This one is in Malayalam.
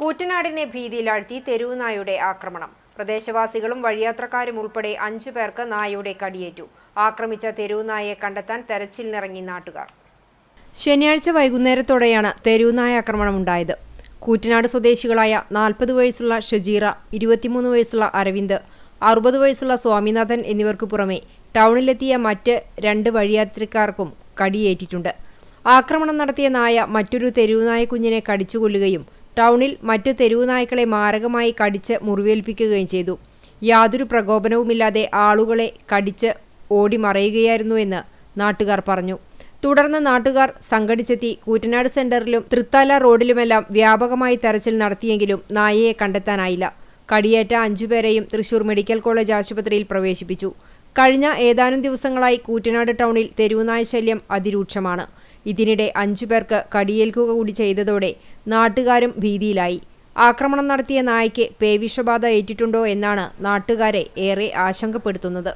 കൂറ്റനാടിനെ ഭീതിയിലാഴ്ത്തി തെരുവു ആക്രമണം. പ്രദേശവാസികളും വഴിയാത്രക്കാരും ഉൾപ്പെടെ അഞ്ചു പേർക്ക് നായയുടെ കടിയേറ്റു. ആക്രമിച്ച തെരുവു നായയെ കണ്ടെത്താൻ തെരച്ചിലിനിറങ്ങി നാട്ടുകാർ. ശനിയാഴ്ച വൈകുന്നേരത്തോടെയാണ് തെരുവുനായ ആക്രമണം ഉണ്ടായത് കൂറ്റനാട് സ്വദേശികളായ നാൽപ്പത് വയസ്സുള്ള ഷജീറ ഇരുപത്തിമൂന്ന് വയസ്സുള്ള അരവിന്ദ് അറുപത് വയസ്സുള്ള സ്വാമിനാഥൻ എന്നിവർക്ക് പുറമെ ടൗണിലെത്തിയ മറ്റ് രണ്ട് വഴിയാത്രക്കാർക്കും കടിയേറ്റിട്ടുണ്ട്. ആക്രമണം നടത്തിയ നായ മറ്റൊരു തെരുവുനായ കുഞ്ഞിനെ കടിച്ചുകൊല്ലുകയും ടൗണിൽ മറ്റ് തെരുവു നായ്ക്കളെ മാരകമായി കടിച്ച് മുറിവേൽപ്പിക്കുകയും ചെയ്തു. യാതൊരു പ്രകോപനവുമില്ലാതെ ആളുകളെ കടിച്ച് ഓടി മറയുകയായിരുന്നുവെന്ന് നാട്ടുകാർ പറഞ്ഞു. തുടർന്ന് നാട്ടുകാർ സംഘടിച്ചെത്തി കൂറ്റനാട് സെന്ററിലും തൃത്താല റോഡിലുമെല്ലാം വ്യാപകമായി തെരച്ചിൽ നടത്തിയെങ്കിലും നായയെ കണ്ടെത്താനായില്ല. കടിയേറ്റ അഞ്ചുപേരെയും തൃശൂർ മെഡിക്കൽ കോളേജ് ആശുപത്രിയിൽ പ്രവേശിപ്പിച്ചു. കഴിഞ്ഞ ഏതാനും ദിവസങ്ങളായി കൂറ്റനാട് ടൗണിൽ തെരുവുനായ ശല്യം അതിരൂക്ഷമാണ്. ഇതിനിടെ അഞ്ചുപേർക്ക് കടിയേൽക്കുക കൂടി ചെയ്തതോടെ നാട്ടുകാരും ഭീതിയിലായി. ആക്രമണം നടത്തിയ നായയ്ക്ക് പേവിഷബാധ ഏറ്റിട്ടുണ്ടോ എന്നാണ് നാട്ടുകാരെ ഏറെ ആശങ്കപ്പെടുത്തുന്നത്.